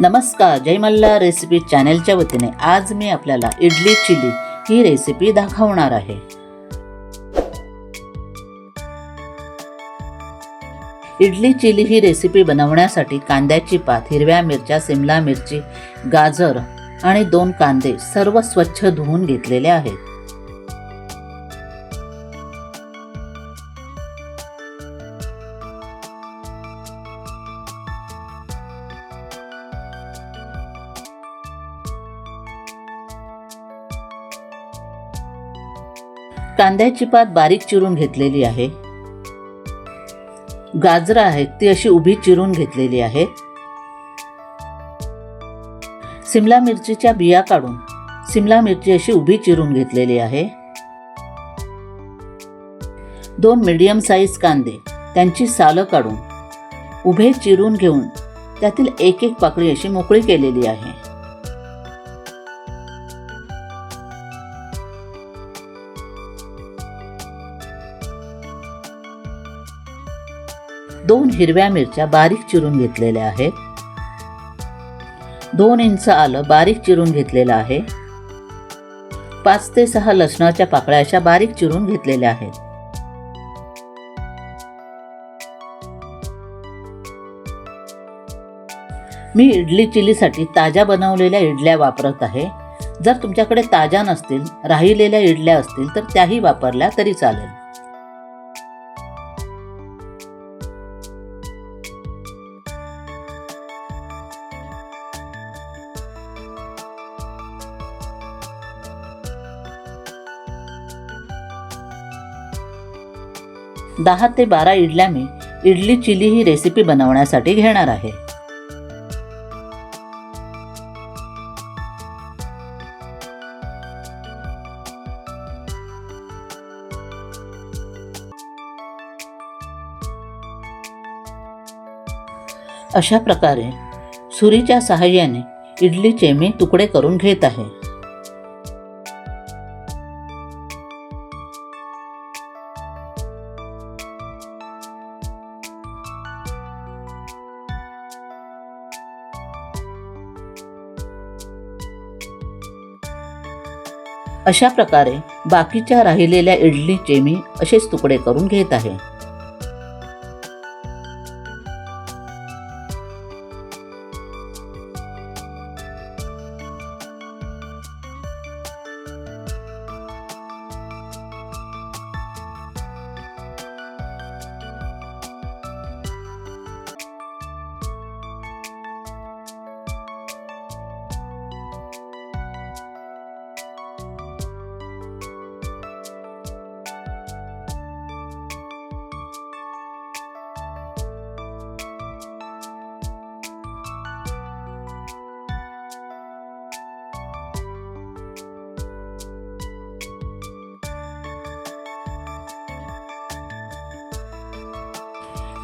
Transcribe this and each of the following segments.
नमस्कार जयमल्ला रेसिपी चॅनेलच्या वतीने आज मी आपल्याला इडली चिली ही रेसिपी दाखवणार आहे. इडली चिली ही रेसिपी बनवण्यासाठी कांद्याची पात हिरव्या मिरच्या सिमला मिरची गाजर आणि दोन कांदे सर्व स्वच्छ धुवून घेतलेले आहेत. कांद्याची पात बारीक चिरून घेतलेली आहे. गाजरं आहेत ती अशी उभी चिरून घेतलेली आहे. सिमला मिरचीच्या बिया काढून सिमला मिरची अशी उभी चिरून घेतलेली आहे. दोन मीडियम साईज कांदे त्यांची सालं काढून उभे चिरून घेऊन त्यातील एक एक पाकळी अशी मोकळी केलेली आहे. हिरव्या मिरच्या बारीक चिरून घेतलेल्या आहेत. दोन इंच आलं बारीक चिरून घेतलेलं आहे. पाच ते सहा लसणाच्या पाकळ्या अशा बारीक चिरून घेतलेल्या आहेत. मी इडली चिलीसाठी ताज्या बनवलेल्या इडल्या वापरत आहे. जर तुमच्याकडे ताज्या नसतील राहिलेल्या इडल्या असतील तर त्याही वापरल्या तरी चालेल. दहा ते बारा इडल्या मी इडली चिली ही रेसिपी बनवण्यासाठी घेणार आहे. अशा प्रकारे सुरीच्या सहाय्याने इडलीचे मी तुकडे करून घेत आहे. अशा प्रकारे बाकीच्या राहिलेल्या इडलीचे मी असेच तुकडे करून घेत आहे.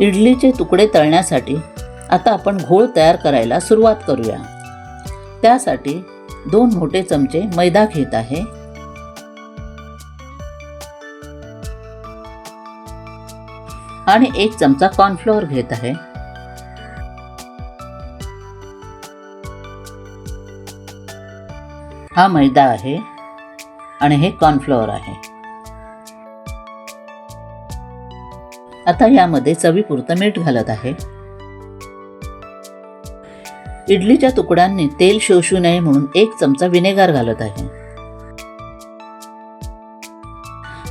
इडलीचे तुकडे तळण्यासाठी आता आपण घोळ तयार करायला सुरुवात करूया. त्यासाठी दोन मोठे चमचे मैदा घेत आहे. आणि एक चमचा कॉर्नफ्लोअर घेत आहे. हा मैदा आहे आणि हे कॉर्नफ्लोअर आहे. आता यामध्ये चवीपुरतं मीठ घालत आहे. इडलीच्या तुकड्यांनी तेल शोषू नये म्हणून एक चमचा विनेगर घालत आहे.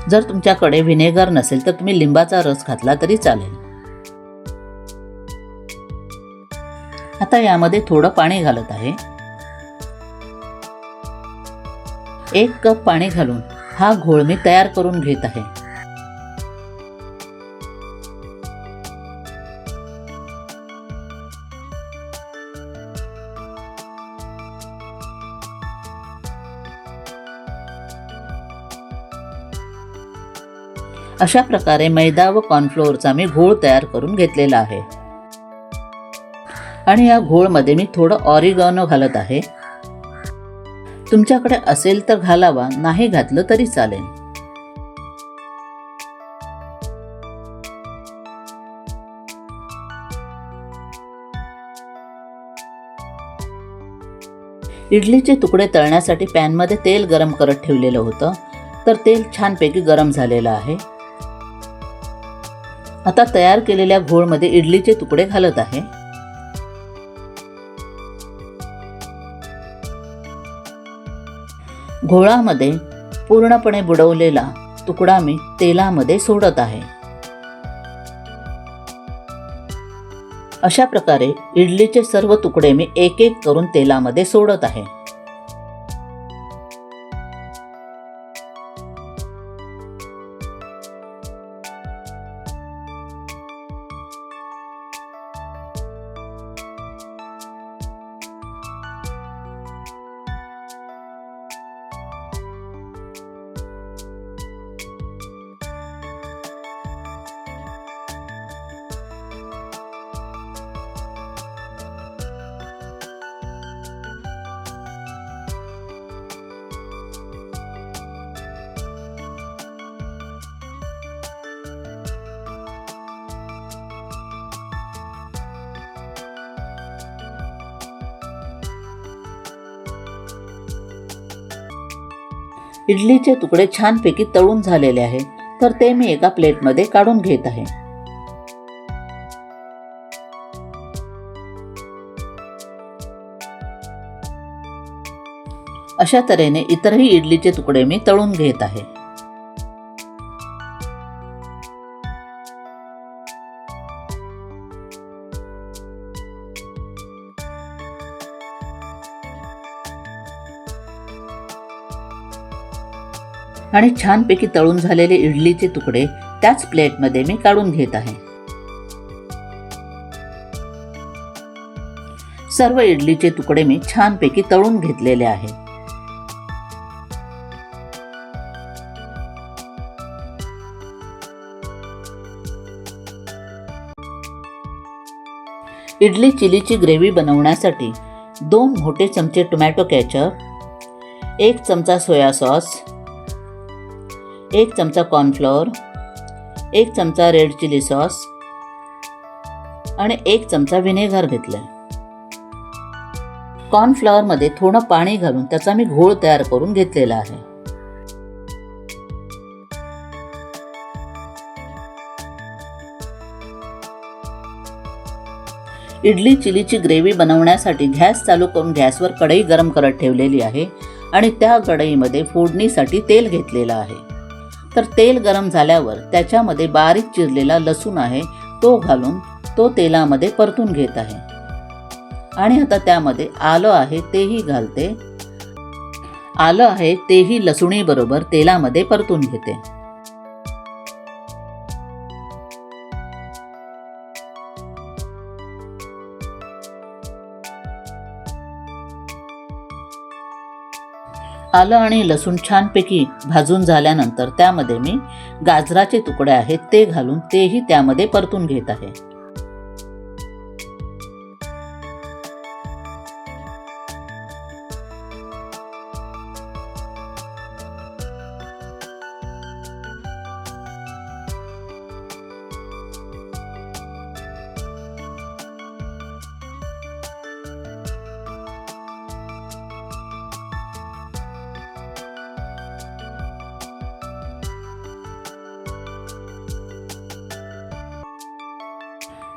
जर तुमच्याकडे विनेगर नसेल तर तुम्ही लिंबाचा रस घातला तरी चालेल. आता यामध्ये थोडं पाणी घालत आहे. एक कप पाणी घालून हा घोळ मी तयार करून घेत आहे. अशा प्रकारे मैदा व कॉर्नफ्लोअरचा मी घोळ तयार करून घेतलेला आहे. आणि या घोळमध्ये मी थोडं ऑरिगॉनो घालत आहे. तुमच्याकडे असेल तर घालावा नाही घातलं तरी चालेल. इडलीचे तुकडे तळण्यासाठी पॅनमध्ये तेल गरम करत ठेवलेलं होतं तर तेल छानपैकी गरम झालेलं आहे. आता तयार केलेल्या घोळमध्ये इडलीचे तुकडे घालत आहे. घोळामध्ये पूर्णपणे बुडवलेला तुकडा मी तेलामध्ये सोडत आहे. अशा प्रकारे इडलीचे सर्व तुकडे मी एक एक करून तेलामध्ये सोडत आहे. इडलीचे तुकडे छानपैकी तळून झालेले आहे. तर ते मी एका प्लेटमध्ये काढून घेत आहे. अशा तऱ्हेने इतरही इडलीचे तुकडे मी तळून घेत आहे. आणि छानपैकी तळून झालेले इडलीचे तुकडे त्याच प्लेटमध्ये मी काढून घेत आहे. सर्व इडलीचे तुकडे मी छानपैकी तळून घेतलेले आहेत इडली चिलीची ग्रेव्ही बनवण्यासाठी दोन मोठे चमचे टोमॅटो कॅचअप एक चमचा सोया सॉस एक चमचा कॉर्नफ्लॉवर एक चमचा रेड चिली सॉस आणि एक चमचा व्हिनेगर घेतला कॉर्नफ्लॉवरमध्ये थोडं पाणी घालून त्याचा मी घोळ तयार करून घेतलेला आहे. इडली चिलीची ग्रेव्ही बनवण्यासाठी गॅस चालू करून गॅसवर कढई गरम करत ठेवलेली आहे आणि त्या कढईमध्ये फोडणीसाठी तेल घेतलेलं आहे. तर तेल गरम झाल्यावर त्याच्यामध्ये बारीक चिरलेला लसूण आहे तो घालून तो तेलामध्ये परतून घेत आहे. आणि आता त्यामध्ये आलं आहे तेही घालते. आलं आहे तेही लसुणीबरोबर तेलामध्ये परतून घेते. आलं आणि लसूण छानपैकी भाजून झाल्यानंतर त्यामध्ये मी गाजराचे तुकडे आहेत ते घालून तेही त्यामध्ये परतून घेत आहे.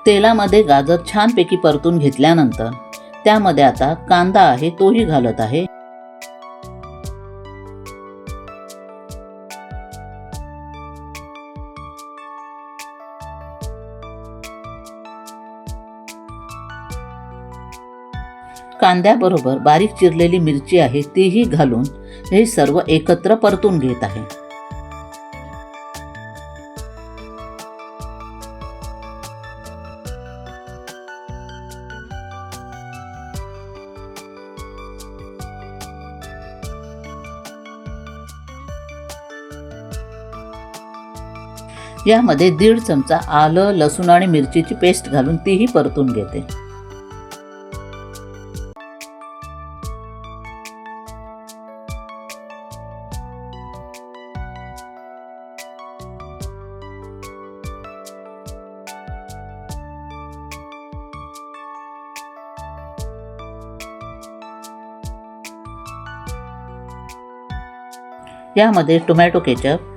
तेलामध्ये गाजर छानपैकी परतून घेतल्यानंतर त्यामध्ये आता कांदा आहे तोही घालत आहे. कांद्याबरोबर बारीक चिरलेली मिरची आहे तीही घालून हे सर्व एकत्र परतून घेत आहे. यामध्ये दीड चमचा आलं लसूण आणि मिरचीची पेस्ट घालून तीही परतून घेते. यामध्ये tomato ketchup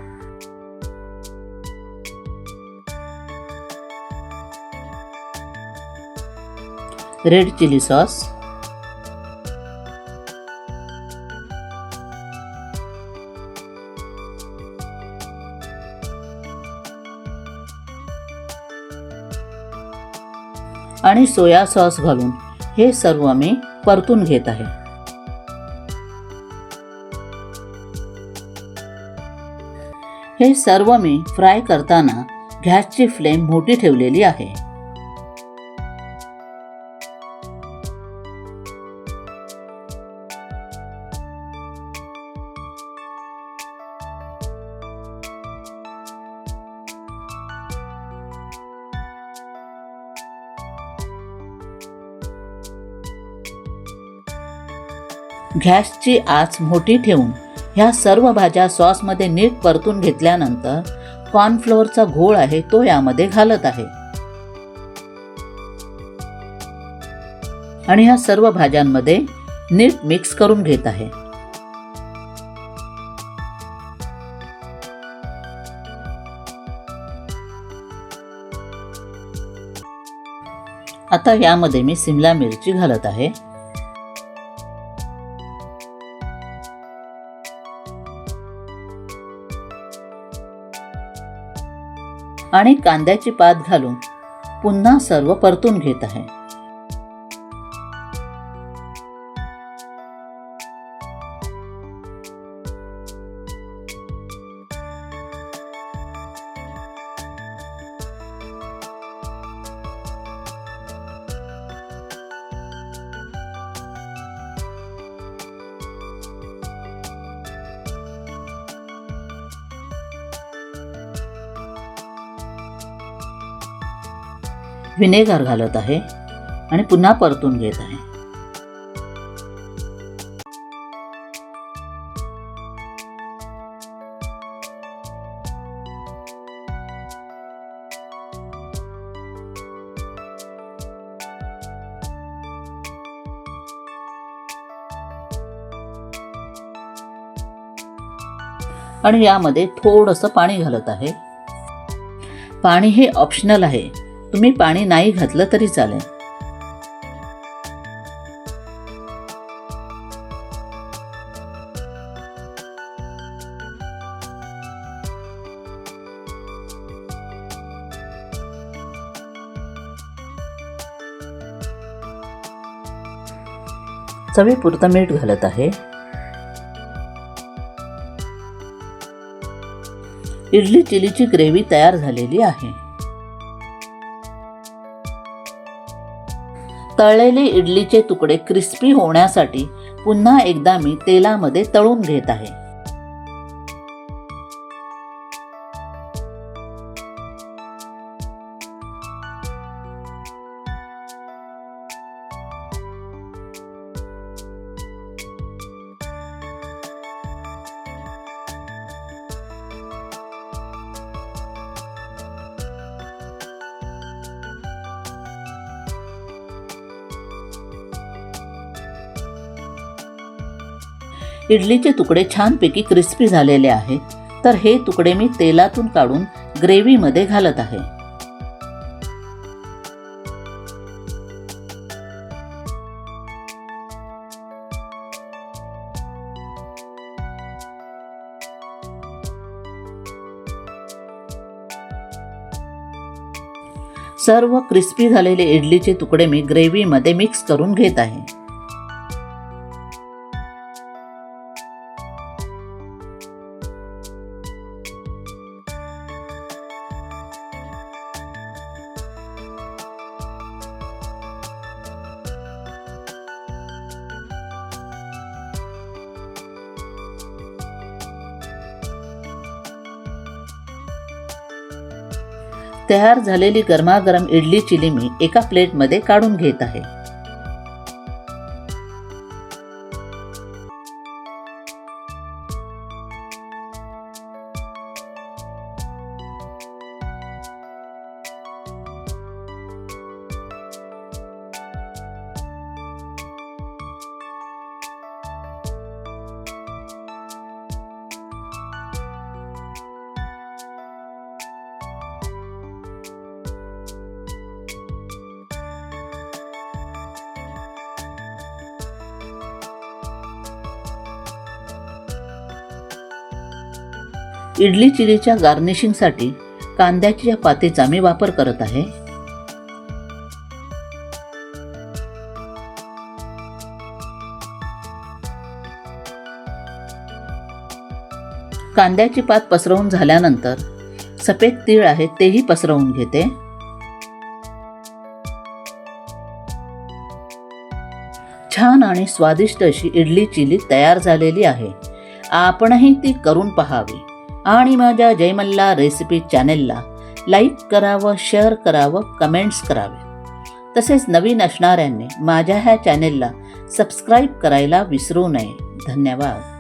red chilli sauce. आणि सोया सॉस घालून हे सर्व मी परतून घेत आहे. हे सर्व मी फ्राय करताना गॅसची फ्लेम मोठी ठेवलेली आहे. गॅसची आच मोठी ठेवून ह्या सर्व भाज्या सॉसमध्ये नीट परतून घेतल्यानंतर कॉर्नफ्लोअरचा घोळ आहे तो यामध्ये घालत आहे. आणि ह्या सर्व भाज्यांमध्ये नीट मिक्स करून घेत आहे. आता यामध्ये मी सिमला मिरची घालत आहे. आणि कांद्याची पात घालून पुन्हा सर्व परतून घेत आहे. व्हिनेगर घालत आहे आणि पुन्हा परतून घेत आहे. आणि यामध्ये थोडंसं पाणी घालत आहे. पाणी हे ऑप्शनल आहे. तुम्ही पाणी नाही घातलं तरी चालेल. चवीपुरतं मीठ घालत आहे. इडली चिलीची ग्रेव्ही तयार झालेली आहे. तळलेले इडलीचे तुकडे क्रिस्पी होण्यासाठी पुन्हा एकदा मी तेलामध्ये तळून घेत आहे. इडलीचे तुकडे छानपैकी क्रिस्पी झालेले आहेत. तर हे तुकडे मी तेलातून काढून ग्रेव्हीमध्ये घालत आहे. सर्व क्रिस्पी झालेले इडलीचे तुकडे मी ग्रेव्हीमध्ये मिक्स करून घेत आहे. तयार झालेली गरमागरम इडली चिली मी एका प्लेटमध्ये काढून घेत आहे. इडली चिलीच्या गार्निशिंगसाठी कांद्याच्या पातेचा मी वापर करत आहे. कांद्याची पात पसरवून झाल्यानंतर सफेद तीळ आहे तेही पसरवून घेते. छान आणि स्वादिष्ट अशी इडली चिली तयार झालेली आहे. आपणही ती करून पहावी. आणि माझ्या जयमल्ला रेसिपी चॅनेलला लाईक करावं शेअर करावं कमेंट्स करावे. तसेच नवीन असणाऱ्यांनी माझ्या ह्या चॅनेलला सबस्क्राईब करायला विसरू नये. धन्यवाद.